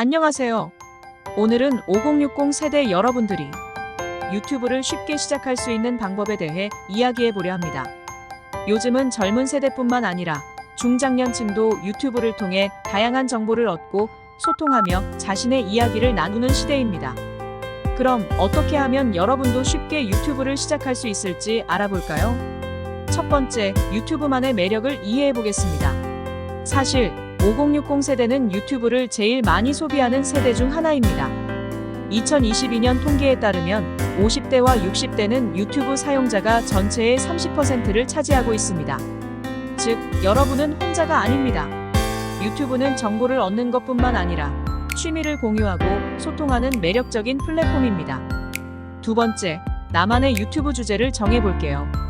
안녕하세요. 오늘은 5060 세대 여러분들이 유튜브를 쉽게 시작할 수 있는 방법에 대해 이야기해 보려 합니다. 요즘은 젊은 세대뿐만 아니라 중장년층도 유튜브를 통해 다양한 정보를 얻고 소통하며 자신의 이야기를 나누는 시대입니다. 그럼 어떻게 하면 여러분도 쉽게 유튜브를 시작할 수 있을지 알아볼까요? 첫 번째, 유튜브만의 매력을 이해해 보겠습니다. 사실 5060 세대는 유튜브를 제일 많이 소비하는 세대 중 하나입니다. 2022년 통계에 따르면 50대와 60대는 유튜브 사용자가 전체의 30%를 차지하고 있습니다. 즉, 여러분은 혼자가 아닙니다. 유튜브는 정보를 얻는 것뿐만 아니라 취미를 공유하고 소통하는 매력적인 플랫폼입니다. 두 번째, 나만의 유튜브 주제를 정해볼게요.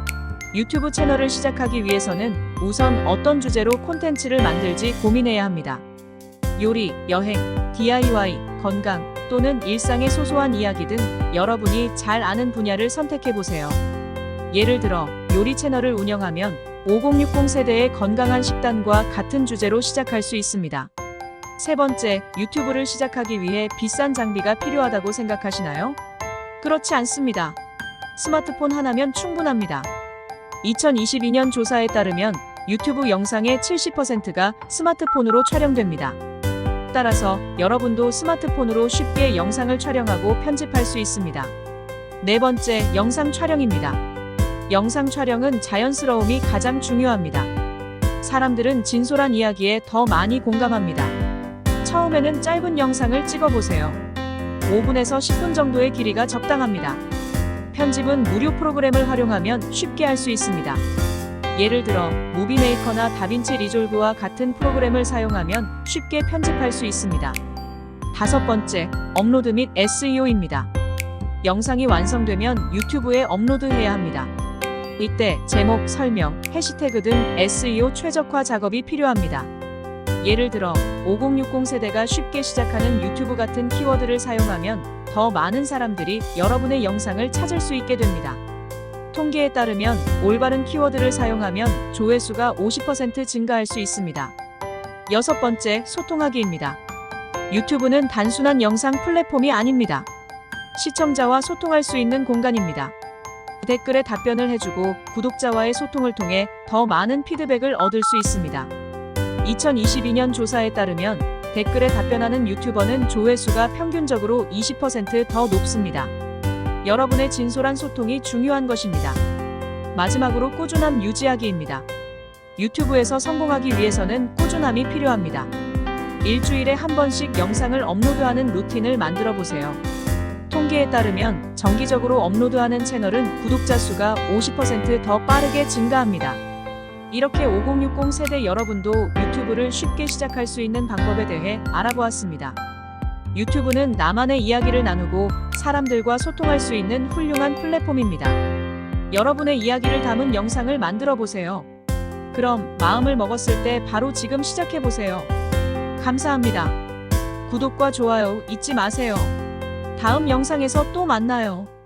유튜브 채널을 시작하기 위해서는 우선 어떤 주제로 콘텐츠를 만들지 고민해야 합니다. 요리, 여행, DIY, 건강 또는 일상의 소소한 이야기 등 여러분이 잘 아는 분야를 선택해 보세요. 예를 들어 요리 채널을 운영하면 5060 세대의 건강한 식단과 같은 주제로 시작할 수 있습니다. 세 번째, 유튜브를 시작하기 위해 비싼 장비가 필요하다고 생각하시나요? 그렇지 않습니다. 스마트폰 하나면 충분합니다. 2022년 조사에 따르면 유튜브 영상의 70%가 스마트폰으로 촬영됩니다. 따라서 여러분도 스마트폰으로 쉽게 영상을 촬영하고 편집할 수 있습니다. 네 번째, 영상 촬영입니다. 영상 촬영은 자연스러움이 가장 중요합니다. 사람들은 진솔한 이야기에 더 많이 공감합니다. 처음에는 짧은 영상을 찍어보세요. 5분에서 10분 정도의 길이가 적당합니다. 편집은 무료 프로그램을 활용하면 쉽게 할 수 있습니다. 예를 들어 무비메이커나 다빈치 리졸브와 같은 프로그램을 사용하면 쉽게 편집할 수 있습니다. 다섯 번째, 업로드 및 SEO입니다. 영상이 완성되면 유튜브에 업로드해야 합니다. 이때 제목, 설명, 해시태그 등 SEO 최적화 작업이 필요합니다. 예를 들어 5060 세대가 쉽게 시작하는 유튜브 같은 키워드를 사용하면 더 많은 사람들이 여러분의 영상을 찾을 수 있게 됩니다. 통계에 따르면 올바른 키워드를 사용하면 조회수가 50% 증가할 수 있습니다. 여섯 번째, 소통하기입니다. 유튜브는 단순한 영상 플랫폼이 아닙니다. 시청자와 소통할 수 있는 공간입니다. 댓글에 답변을 해주고 구독자와의 소통을 통해 더 많은 피드백을 얻을 수 있습니다. 2022년 조사에 따르면 댓글에 답변하는 유튜버는 조회수가 평균적으로 20%더 높습니다. 여러분의 진솔한 소통이 중요한 것입니다. 마지막으로 꾸준함 유지하기입니다. 유튜브에서 성공하기 위해서는 꾸준함이 필요합니다. 일주일에 한 번씩 영상을 업로드하는 루틴을 만들어 보세요. 통계에 따르면 정기적으로 업로드하는 채널은 구독자 수가 50%더 빠르게 증가합니다. 이렇게 5060 세대 여러분도 유튜브를 쉽게 시작할 수 있는 방법에 대해 알아보았습니다. 유튜브는 나만의 이야기를 나누고 사람들과 소통할 수 있는 훌륭한 플랫폼입니다. 여러분의 이야기를 담은 영상을 만들어 보세요. 그럼 마음을 먹었을 때 바로 지금 시작해 보세요. 감사합니다. 구독과 좋아요 잊지 마세요. 다음 영상에서 또 만나요.